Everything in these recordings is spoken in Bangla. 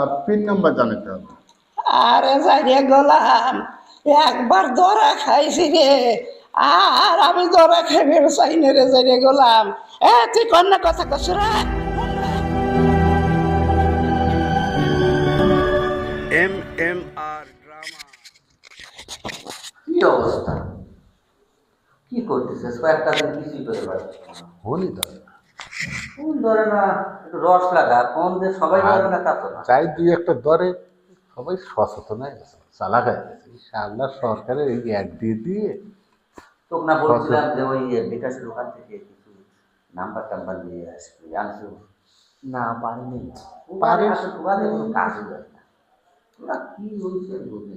পিন নাম্বার জানাতে হবে। আরে যাইরে গোলাম একবার ধরা খাইছি রে। আর আমি ধরা খাইবে চাইনে রে যাইরে গোলাম। এ তুই কন্যা কথা কস রে। M M R drama. কি অবস্থা? কি করতেছে কয়েকটা দিন কিছুই করে পারছে হলি তো। কোন ধরে না রস লাগা কোন যে সবাই ধরে না তা তো না। চাই দুই একটা দরে সবাই সচেতন হয়ে গেছে চালাক হয়ে গেছে। ইনশাআল্লাহ সরকারের এই অ্যাড দিয়ে দিয়ে তোকে না বলছিলাম যে ওই বিকাশের ওখান থেকে কিছু নাম্বার টাম্বার নিয়ে আসবি আনছো? না পারিনি পারে তোমাদের কোনো কাজ হয় না। তোরা কি হয়েছে বুঝলি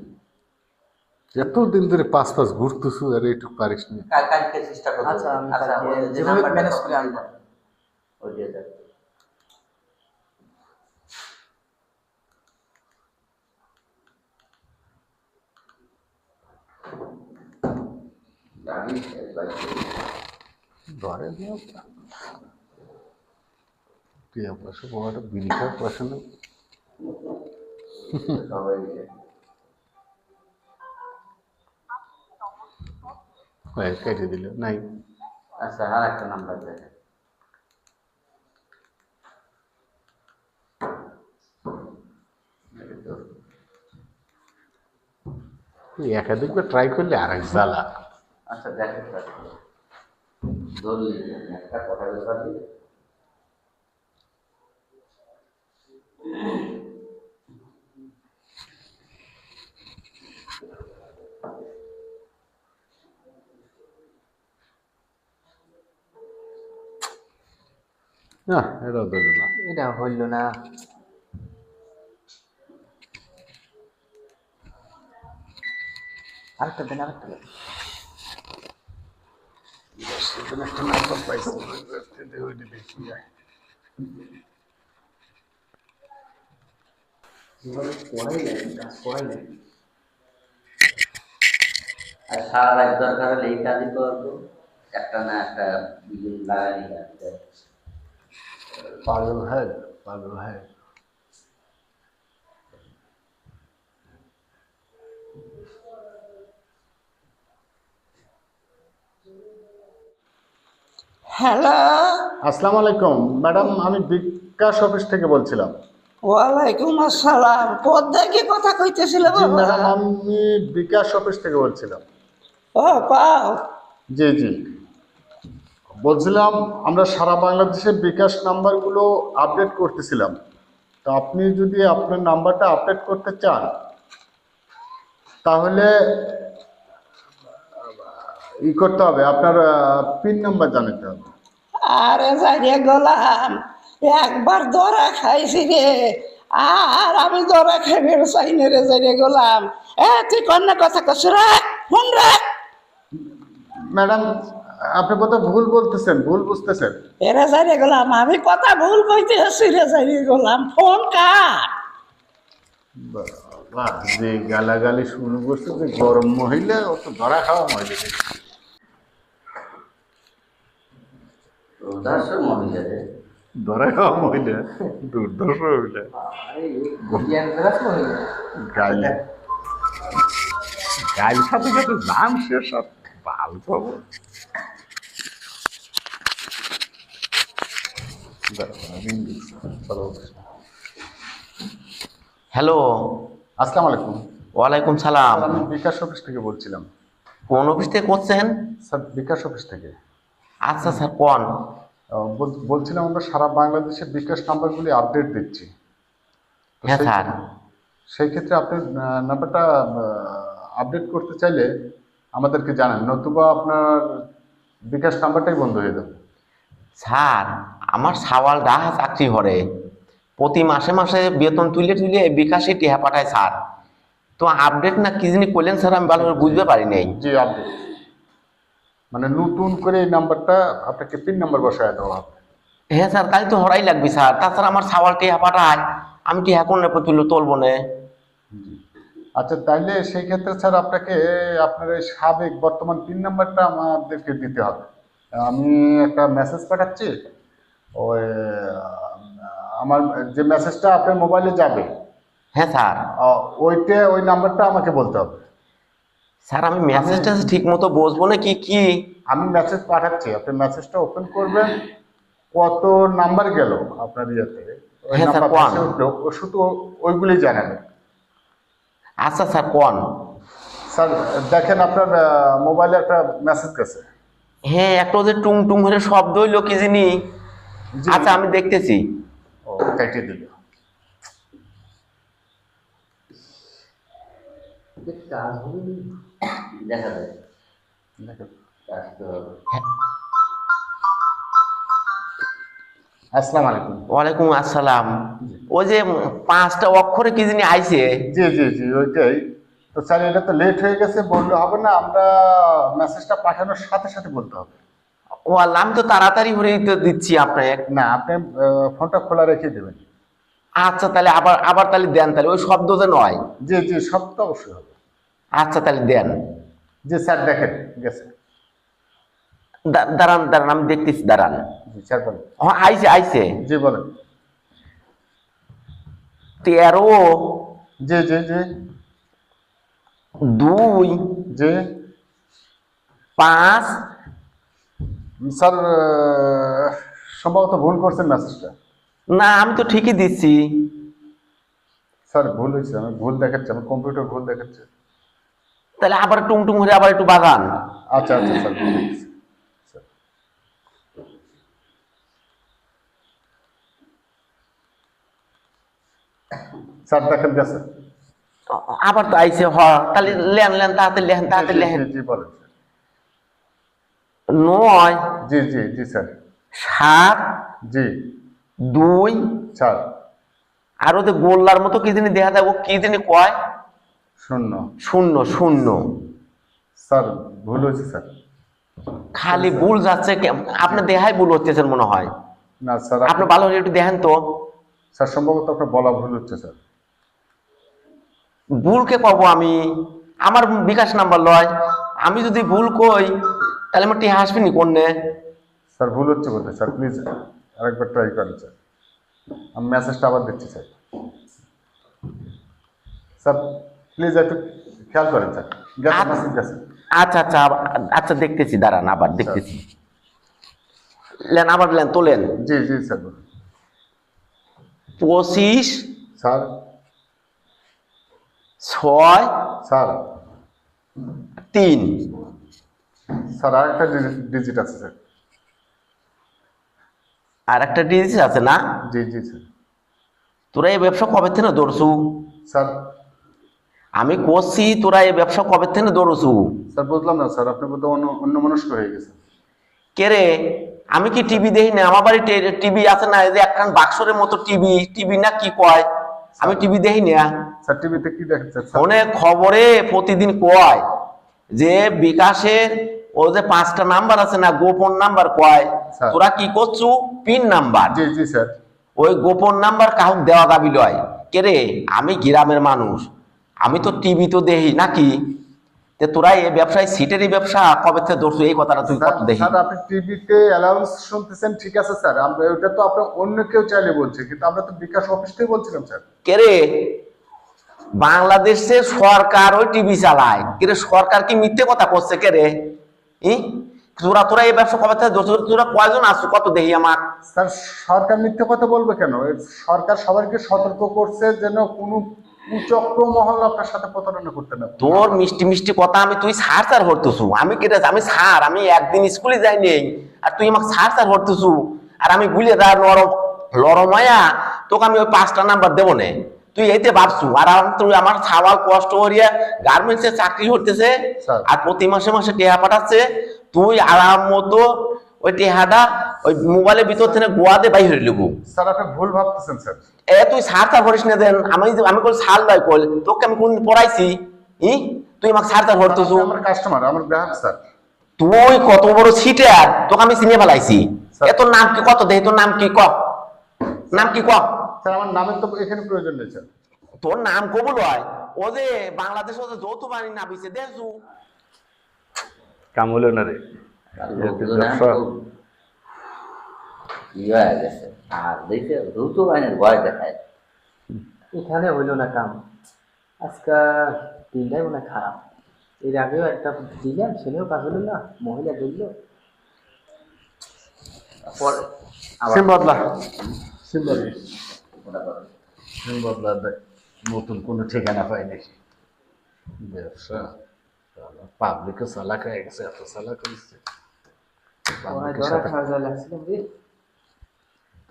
এতদিন ধরে পাঁচ পাঁচ ঘুরতেছু আর এইটুকু পারিস নি কালকে চেষ্টা করব। আচ্ছা, আচ্ছা কালকে ওই যে যেভাবে ম্যানেজ করে। আনব। দিলাম, ওই দিয়ে দেখ জানিস একবার ধরে দিও তুই পয়সা বড়টা বিনিকার পয়সা নেই সবাই হ্যাঁ কেটে দিল নাই আচ্ছা আর একটা নাম্বার দেখ এই তো। তুই একাধিকবার ট্রাই করলে আর এক জ্বালা আচ্ছা দেখ একটা ধরলি একটা কথা ব্যাপার দিলে না এটাও দিল না এটা হইল না আরেকটা দেন আরেকটা দেন। আর সারা রাত দরকার হলে এই কাজই করব। একটা না একটা পাগল হ্যাঁ পাগল হ্যাঁ। হ্যালো আসসালামু আলাইকুম ম্যাডাম আমি বিকাশ অফিস থেকে বলছিলাম। ওয়ালাইকুম আসসালাম। পদ দেখে কথা কইতেছিল বাবা? ম্যাডাম আমি বিকাশ অফিস থেকে বলছিলাম। ও পাও। জি জি। বলছিলাম আমরা সারা বাংলাদেশের বিকাশ নাম্বারগুলো আপডেট করতেছিলাম। তো আপনি যদি আপনার নাম্বারটা আপডেট করতে চান তাহলে ই করতে হবে আপনার পিন নাম্বার জানাতে হবে। আরে যাইরে গোলাম একবার ধরা খাইছি রে আর আমি ধরা খাইবে চাইনে রে যাইরে গোলাম। এ তুই কন্যা কথা কস রে ফোন রে। ম্যাডাম আপনি বোধহয় ভুল বলতেছেন ভুল বুঝতেছেন। এরে যাইরে গোলাম আমি কথা ভুল কইতে আসছি রে যাইরে গোলাম ফোন কাট বাহ যে গালাগালি শুরু করছে যে গরম মহিলা ও তো ধরা খাওয়া মহিলা। ধরা মহিলা মহিলা? সাথে পাবো। হ্যালো আসসালামু আলাইকুম। ওয়ালাইকুম সালাম। আমি বিকাশ অফিস থেকে বলছিলাম। কোন অফিস থেকে করছেন? স্যার বিকাশ অফিস থেকে। আচ্ছা স্যার কোন? বলছিলাম আমরা সারা বাংলাদেশের বিকাশ নাম্বারগুলি আপডেট দিচ্ছি। হ্যাঁ সেই- স্যার। সেই ক্ষেত্রে আপনি নাম্বারটা আপডেট করতে চাইলে আমাদেরকে জানান নতুবা আপনার বিকাশ নাম্বারটাই বন্ধ হয়ে যাবে। স্যার আমার সাওয়াল ডাহা চাকরি করে। প্রতি মাসে মাসে বেতন তুলে তুলে বিকাশে টিহা পাঠায় স্যার। তো আপডেট না কি জিনিস করলেন স্যার আমি ভালো করে বুঝতে পারি নাই। জি আপডেট মানে নতুন করে এই নাম্বারটা আপনাকে পিন নাম্বার বসায় দেওয়া হবে। হ্যাঁ স্যার তাই তো হরাই লাগবে স্যার। তাছাড়া আমার সাওয়াল টিহা পাঠায় আমি টিহা কোন তুলে তুলবো না? আচ্ছা তাইলে সেই ক্ষেত্রে স্যার আপনাকে আপনার এই সাবেক বর্তমান পিন নাম্বারটা আমাদেরকে দিতে হবে। আমি একটা মেসেজ পাঠাচ্ছি। ওই আমার যে মেসেজটা আপনার মোবাইলে যাবে। হ্যাঁ স্যার। ওইটা ওই নাম্বারটা আমাকে বলতে হবে। স্যার আমি মেসেজটা ঠিক মতো বসবো না কি কি? আমি মেসেজ পাঠাচ্ছি আপনি মেসেজটা ওপেন করবেন। কত নাম্বার গেল আপনার ইয়েতে? হ্যাঁ, শুধু ওইগুলি জানাবেন আচ্ছা স্যার কোন স্যার দেখেন আপনার মোবাইলে একটা মেসেজ গেছে। হ্যাঁ একটা ওদের টুং টুং করে শব্দ হইল কি জানি। আচ্ছা আমি দেখতেছি। ও কেটে দিল। কাজ হবে দেখা যায়। কাজ তো আসসালামু আলাইকুম। ওয়ালাইকুম আসসালাম। ওই যে পাঁচটা অক্ষরে কি জানি আইছে। জি জি জি ওইটাই। তো স্যার এটা তো লেট হয়ে গেছে বললে হবে না আমরা মেসেজটা পাঠানোর সাথে সাথে বলতে হবে। ও আল্লাহ আমি তো তাড়াতাড়ি করে তো দিচ্ছি আপনাকে। না আপনি ফোনটা খোলা রেখে দেবেন। আচ্ছা তাহলে আবার আবার তাহলে দেন তাহলে ওই শব্দ যে নয়। জি জি শব্দ তো অবশ্যই হবে। আচ্ছা তাহলে দেন। জি স্যার দেখেন গেছে। দাঁড়ান দাঁড়ান আমি দেখতেছি দাঁড়ান। জি স্যার বলেন। হ্যাঁ আইছে আইছে। জি বলেন। তেরো জি জি জি। দুই জি। পাঁচ। স্যার সম্ভবত ভুল করছেন মেসেজটা না আমি তো ঠিকই দিচ্ছি। স্যার ভুল হয়েছে আমি ভুল দেখাচ্ছি আমার কম্পিউটার ভুল দেখাচ্ছে। তাহলে আবার টুং টুং করে আবার একটু বাগান। আচ্ছা আচ্ছা স্যার স্যার। স্যার দেখেন গেছে। আবার তো আইছে হ তাহলে লেন লেন তাড়াতাড়ি লেন জি, লেন। জি, বলেন নয় জি জি জি স্যার। সাত জি। দুই স্যার। আর ওদের গোল্লার মতো কি জানি দেখা যায় ও কি জানি কয়? শূন্য। শূন্য শূন্য। স্যার ভুল হয়েছে স্যার। খালি ভুল যাচ্ছে আপনার দেহাই ভুল হচ্ছেন মনে হয়। না স্যার আপনি ভালো করে একটু দেখেন তো। স্যার সম্ভবত আপনার বলা ভুল হচ্ছে স্যার। ভুলকে পাবো আমি। আমার বিকাশ নাম্বার লয়। আমি যদি ভুল কই তাহলে আমার টিহা আসবেনি কোনে স্যার ভুল হচ্ছে বলতে স্যার প্লিজ আরেকবার ট্রাই করেন স্যার। আমি মেসেজটা আবার দিচ্ছি স্যার। স্যার প্লিজ একটু খেয়াল করেন স্যার। আচ্ছা। আচ্ছা আচ্ছা আচ্ছা দেখতেছি দাঁড়ান আবার দেখতেছি। লেন আবার লেন তোলেন। জি জি স্যার। পঁচিশ স্যার। ছয় স্যার। তিন। স্যার আরেকটা ডিজিট আছে স্যার। আর একটা ডিজিট আছে না? জি জি স্যার। তোরা এই ব্যবসা কবে থেকে দৌড়ছু স্যার আমি করছি তোরা এই ব্যবসা কবে থেকে দৌড়ছু স্যার বুঝলাম না স্যার আপনি বোধহয় অন্য অন্য মনস্ক হয়ে গেছে কে রে? আমি কি টিভি দেখি না আমার বাড়ি টিভি আছে না এই যে একখান বাক্সরের মতো টিভি টিভি না কি কয়? আমি টিভি দেখি না। স্যার টিভিতে কি দেখেছেন স্যার? ফোনে খবরে প্রতিদিন কয় যে বিকাশের ও যে পাঁচটা নাম্বার আছে না গোপন নাম্বার কয়। তোরা কি করছু? Pin number. জি জি স্যার। ওই গোপন নাম্বার কাউকে দেওয়া দাবি লয় কে রে? আমি গ্রামের মানুষ। আমি তো টিভি তো দেখি নাকি? তে তোরা এই ব্যবসায় সিটেরই ব্যবসা কবে থেকে ধরছো? এই কথাটা তুই কত দেখি? স্যার, আপনি টিভিতে অ্যালাউন্স শুনতেছেন ঠিক আছে স্যার। আমরা ওটা তো আপনার অন্য কেউ চাইলে বলছে কিন্তু আমরা তো বিকাশ অফিস থেকে বলছিলাম স্যার। কে রে? বাংলাদেশে সরকার ওই টিভি চালায়। কে রে সরকার কি মিথ্যে কথা করছে কে রে? ই? তোরা তোরা এই ব্যবসা কবে থেকে ধরছো? তোরা কয়জন আসছো কত দেখি আমার? স্যার সরকার মিথ্যে কথা বলবে কেন? সরকার সবাইকে সতর্ক করছে যেন কোনো কুচক্র মহল আপনার সাথে প্রতারণা করতে না। তোর মিষ্টি মিষ্টি কথা আমি তুই সার সার হরতেছু। আমি কেটে আমি সার আমি একদিন স্কুলে যাই নেই। আর তুই আমাকে সার সার হরতেছু। আর আমি গুলে দা নরম লরমায়া তোকে আমি ওই পাঁচটা নাম্বার দেবো নে। তুই এইতে ভাবছু আর তুই আমার ছাওয়াল কষ্ট করিয়া গার্মেন্টসে চাকরি করতেছে আর প্রতি মাসে মাসে টেহা পাঠাচ্ছে। তুই আরাম মতো ওই টেহাটা ওই মোবাইলের ভিতর থেকে গোয়াতে বাইর হয়ে লিখু স্যার আপনি ভুল ভাবতেছেন স্যার। এ তুই সার করিস না দেন। আমি আমি কল সার দাই কল তোকে আমি কোন পড়াইছি? ই? তুই আমাকে সার করতেছু আপনি আমার কাস্টমার আমার গ্রাহক স্যার। তুই কত বড় সিটার তোকে আমি চিনে ফেলাইছি। এ তোর নাম কি? কত দেহি তোর নাম কি? ক। নাম কি ক? স্যার আমার নামের তো এখানে প্রয়োজন নেই স্যার। তোর নাম কবুল হয়? ও যে বাংলাদেশ ও যে যৌথ বাণী নাবিছে দেখছু কাম হলো না রে। হয়ে গেছে? আর দেখে দ্রুত বাহিনীর ভয় দেখায়। এখানে হইল না কাম। আজকে দিনটাই মনে খারাপ। এর আগেও একটা দিলাম সেটাও কাজ হলো না মহিলা ধরলো। পরে বদলা সিম বদলা। সিম বদলা। দেখ নতুন কোনো ঠিকানা পাই নাকি? ব্যবসা। পাবলিকও চালাক হয়ে গেছে এত চালাক হয়েছে ওরা পাবলিকের ধরা সাথে খাওয়া যায় লাগছিলাম রে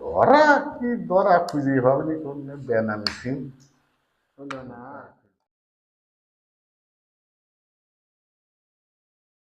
ধরা কি ধরা খুঁজে পাবেনি কোন বেনামি সিম হলো না